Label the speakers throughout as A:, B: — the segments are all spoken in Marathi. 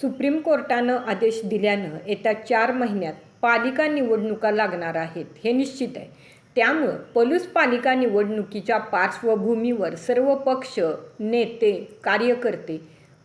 A: सुप्रीम कोर्टानं आदेश दिल्यानं येत्या चार महिन्यात पालिका निवडणुका लागणार आहेत हे निश्चित आहे. त्यामुळं पलूस पालिका निवडणुकीच्या पार्श्वभूमीवर सर्व पक्ष नेते कार्यकर्ते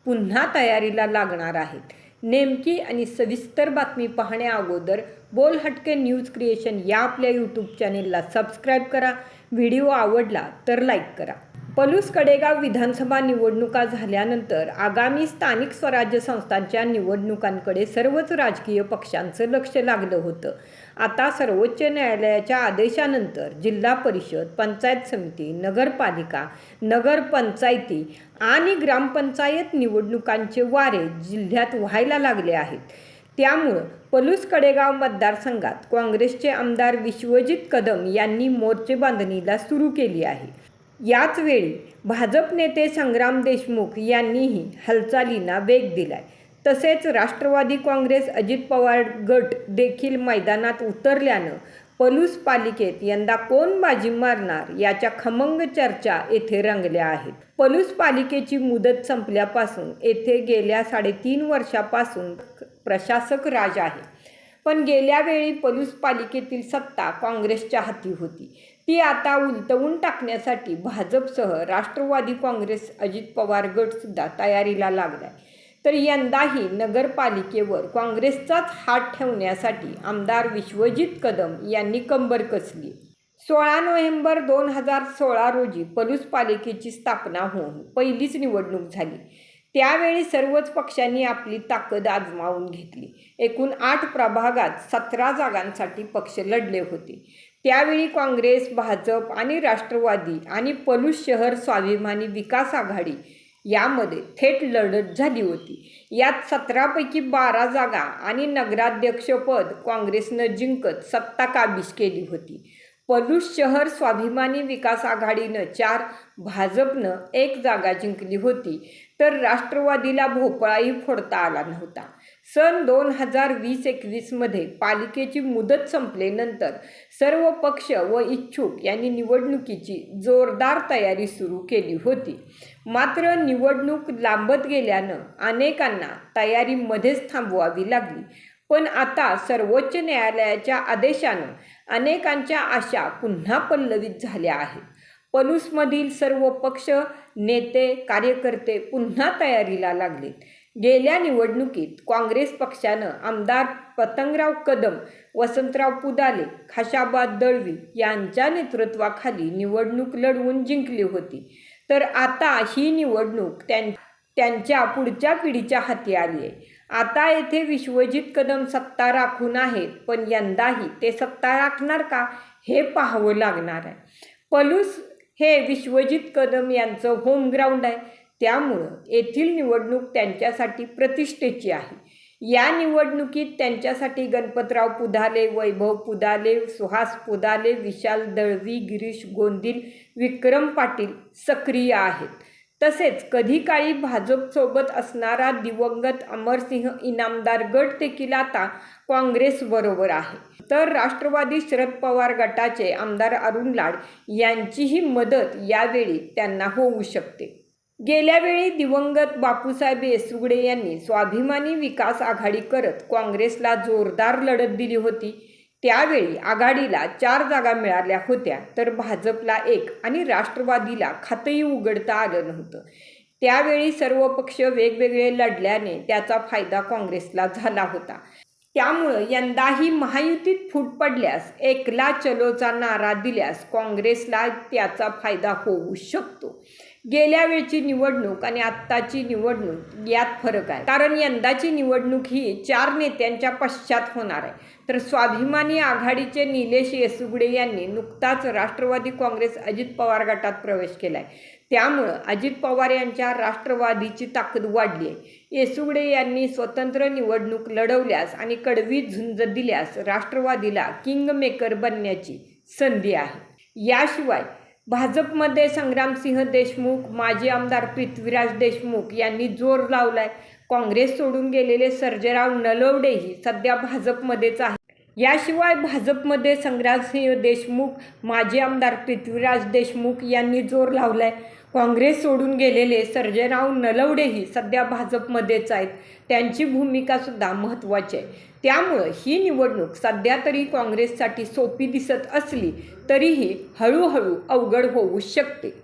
A: पुन्हा तयारीला लागणार आहेत. नेमकी आणि सविस्तर बातमी पाहण्याअगोदर बोल हटके न्यूज क्रिएशन या आपल्या यूट्यूब चॅनेलला सबस्क्राईब करा. व्हिडिओ आवडला तर लाईक करा. पलूस कडेगाव विधानसभा निवडणुका झाल्यानंतर आगामी स्थानिक स्वराज्य संस्थांच्या निवडणुकांकडे सर्वच राजकीय पक्षांचं लक्ष लागलं होतं. आता सर्वोच्च न्यायालयाच्या आदेशानंतर जिल्हा परिषद पंचायत समिती नगरपालिका नगरपंचायती आणि ग्रामपंचायत निवडणुकांचे वारे जिल्ह्यात व्हायला लागले आहेत. त्यामुळं पलूस कडेगाव मतदारसंघात काँग्रेसचे आमदार विश्वजित कदम यांनी मोर्चे बांधणीला सुरू केली आहे. याच वेळी भाजप नेते संग्राम देशमुख यांनीही हालचालींना वेग दिलाय. तसेच राष्ट्रवादी काँग्रेस अजित पवार गट देखील मैदानात उतरल्यानं पलूस पालिकेत यंदा कोण बाजी मारणार याच्या खमंग चर्चा येथे रंगल्या आहेत. पलूस पालिकेची मुदत संपल्यापासून येथे गेल्या साडेतीन वर्षापासून प्रशासक राज आहे. पण गेल्या वेळी पलूस पालिकेतील सत्ता काँग्रेसच्या हाती होती. ती आता उलटवून टाकण्यासाठी भाजपसह राष्ट्रवादी काँग्रेस अजित पवार गटसुद्धा तयारीला लागलाय. तर यंदाही नगरपालिकेवर काँग्रेसचाच हात ठेवण्यासाठी आमदार विश्वजित कदम यांनी कंबर कसली. सोळा नोव्हेंबर दोन हजार सोळा रोजी पलूस पालिकेची स्थापना होऊन पहिलीच निवडणूक झाली. त्यावेळी सर्वच पक्षांनी आपली ताकद आजमावून घेतली. एकूण आठ प्रभागात सतरा जागांसाठी पक्ष लढले होते. त्यावेळी काँग्रेस भाजप आणि राष्ट्रवादी आणि पलूस शहर स्वाभिमानी विकास आघाडी यामध्ये थेट लढत झाली होती. यात सतरापैकी बारा जागा आणि नगराध्यक्षपद काँग्रेसनं जिंकत सत्ता काबीज केली होती. पलूस शहर स्वाभिमानी विकास आघाडीनं चार भाजपनं एक जागा जिंकली होती तर राष्ट्रवादीला भोपळाही फोडता आला नव्हता. सन दोन हजार वीस एकवीसमध्ये पालिकेची मुदत संपल्यानंतर सर्व पक्ष व इच्छुक यांनी निवडणुकीची जोरदार तयारी सुरू केली होती. मात्र निवडणूक लांबत गेल्यानं अनेकांना तयारी मध्येच थांबवावी लागली. पण आता सर्वोच्च न्यायालयाच्या आदेशानं अनेकांच्या आशा पुन्हा पल्लवित झाल्या आहेत. पलूसमधील सर्व पक्ष नेते कार्यकर्ते पुन्हा तयारीला लागलेत गेल्या निवडणुकीत काँग्रेस पक्षानं आमदार पतंगराव कदम वसंतराव पुदाले खाशाबाद दळवी यांच्या नेतृत्वाखाली निवडणूक लढवून जिंकली होती. तर आता ही निवडणूक त्यां त्यांच्या पुढच्या पिढीच्या हाती आली आहे. आता येथे विश्वजित कदम सत्ता राखून आहेत पण यंदाही ते सत्ता राखणार का हे पाहावं लागणार आहे. पलूस हे विश्वजित कदम यांचं होम ग्राउंड आहे. त्यामुळं येथील निवडणूक त्यांच्यासाठी प्रतिष्ठेची आहे. या निवडणुकीत त्यांच्यासाठी गणपतराव पुधाले वैभव पुदाले सुहास पुदाले विशाल दळवी गिरीश गोंदिल विक्रम पाटील सक्रिय आहेत. तसेच कधी काळी भाजपसोबत असणारा दिवंगत अमरसिंह इनामदार गट देखील आता काँग्रेसबरोबर आहे. तर राष्ट्रवादी शरद पवार गटाचे आमदार अरुण लाड यांचीही मदत यावेळी त्यांना होऊ शकते. गेल्यावेळी दिवंगत बापूसाहेब येसुगडे यांनी स्वाभिमानी विकास आघाडी करत काँग्रेसला जोरदार लढत दिली होती. त्यावेळी आघाडीला चार जागा मिळाल्या होत्या तर भाजपला एक आणि राष्ट्रवादीला खातंही उघडता आलं नव्हतं. त्यावेळी सर्व पक्ष वेगवेगळे लढल्याने त्याचा फायदा काँग्रेसला झाला होता. त्यामुळं यंदाही महायुतीत फूट पडल्यास एकला चलोचा नारा दिल्यास काँग्रेसला त्याचा फायदा होऊ शकतो. गेल्या वेळची निवडणूक आणि आत्ताची निवडणूक यात फरक आहे. कारण यंदाची निवडणूक ही चार नेत्यांच्या पश्चात होणार आहे. तर स्वाभिमानी आघाडीचे निलेश येसुगडे यांनी नुकताच राष्ट्रवादी काँग्रेस अजित पवार गटात प्रवेश केला आहे त्यामुळं अजित पवार यांच्या राष्ट्रवादीची ताकद वाढली आहे. येसुगडे यांनी स्वतंत्र निवडणूक लढवल्यास आणि कडवी झुंज दिल्यास राष्ट्रवादीला किंग मेकर बनण्याची संधी आहे. याशिवाय भाजपमध्ये संग्रामसिंह देशमुख माजी आमदार पृथ्वीराज देशमुख यांनी जोर लावलाय. काँग्रेस सोडून गेलेले सर्जेराव नलवडेही सध्या भाजपमध्येच आहे याशिवाय भाजपमध्ये संग्रामसिंह देशमुख माजी आमदार पृथ्वीराज देशमुख यांनी जोर लावलाय. काँग्रेस सोडून गेलेले सर्जेराव नलवडेही सध्या भाजपमध्येच आहेत. त्यांची भूमिकासुद्धा महत्त्वाची आहे. त्यामुळं ही निवडणूक सध्या तरी काँग्रेससाठी सोपी दिसत असली तरीही हळूहळू अवघड होऊ शकते.